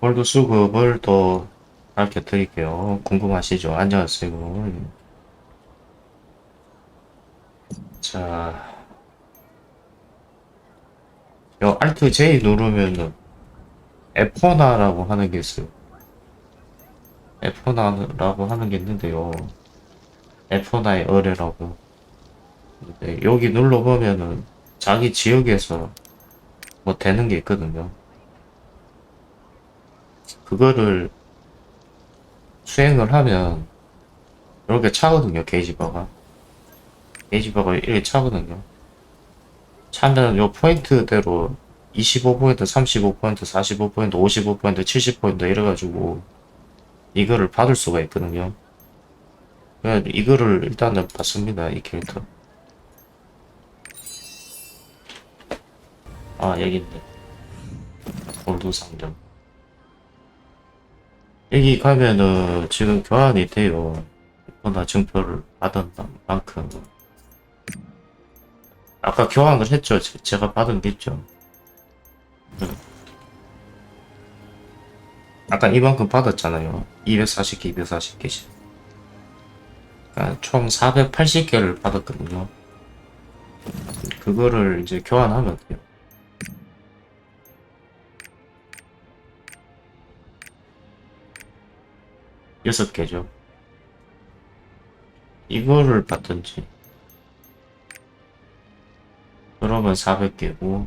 골드 수급을 또 가르쳐 드릴게요. 궁금하시죠? 안녕하세요. 자, 요 Alt J 누르면은 에포나라고 하는 게 있어요. 에포나라고 하는 게 있는데요. 에포나의 어뢰라고. 근데 여기 눌러보면은 자기 지역에서 뭐 되는 게 있거든요. 그거를 수행을 하면 이렇게 차거든요, 게이지바가. 게이지바가 이렇게 차거든요. 차면 요 포인트대로 25포인트, 35포인트, 45포인트, 55포인트, 70포인트 이래가지고 이거를 받을 수가 있거든요. 이거를 일단은 받습니다, 이 캐릭터. 아, 여기 있네. 골드 상점. 여기 가면은 지금 교환이 돼요. 나 증표를 받은 만큼. 아까 교환을 했죠. 제- 제가 받은 게 있죠. 응. 아까 이만큼 받았잖아요. 240개, 240개씩. 그러니까 총 480개를 받았거든요. 그거를 이제 교환하면 돼요. 여섯 개죠. 이거를 받든지. 그러면 400개고.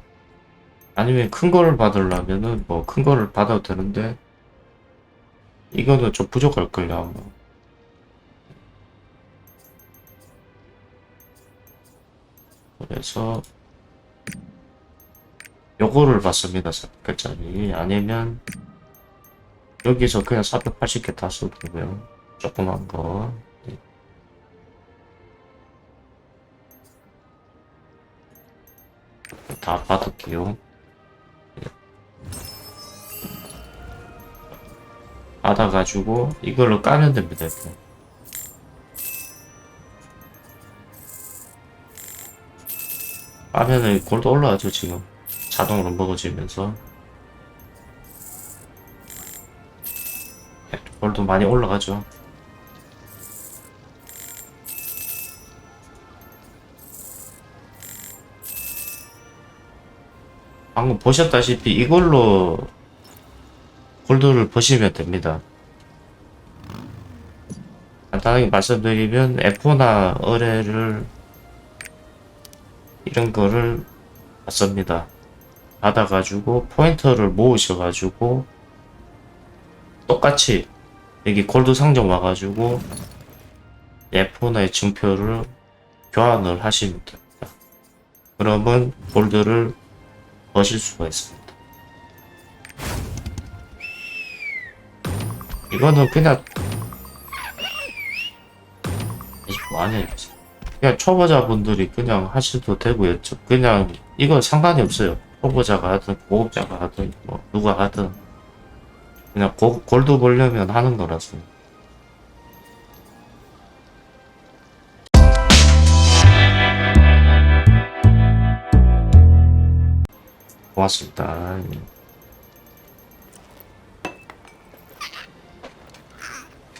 아니면 큰 거를 받으려면은 뭐 큰 거를 받아도 되는데, 이거는 좀 부족할걸요, 아마. 그래서, 요거를 받습니다, 400개짜리. 아니면, 여기서 그냥 480개 다 써도 되고요. 조그만 거. 네. 다 받을게요. 네. 받아가지고 이걸로 까면 됩니다. 이렇게. 까면은 골드 올라가죠 지금 자동으로 먹어지면서 골드 많이 올라가죠. 방금 보셨다시피 이걸로 골드를 버시면 됩니다. 간단하게 말씀드리면 F나 어뢰를 이런 거를 받습니다. 받아가지고 포인터를 모으셔가지고 똑같이 여기 골드 상점 와가지고 F나의 증표를 교환을 하시면 됩니다. 그러면 골드를 버실 수가 있습니다. 이거는 그냥 많이 그냥 초보자분들이 그냥 하셔도 되고요. 저- 그냥 이건 상관이 없어요. 초보자가 하든 고급자가 하든 뭐 누가 하든 그냥 고, 골드 보려면 하는 거라서. 고맙습니다.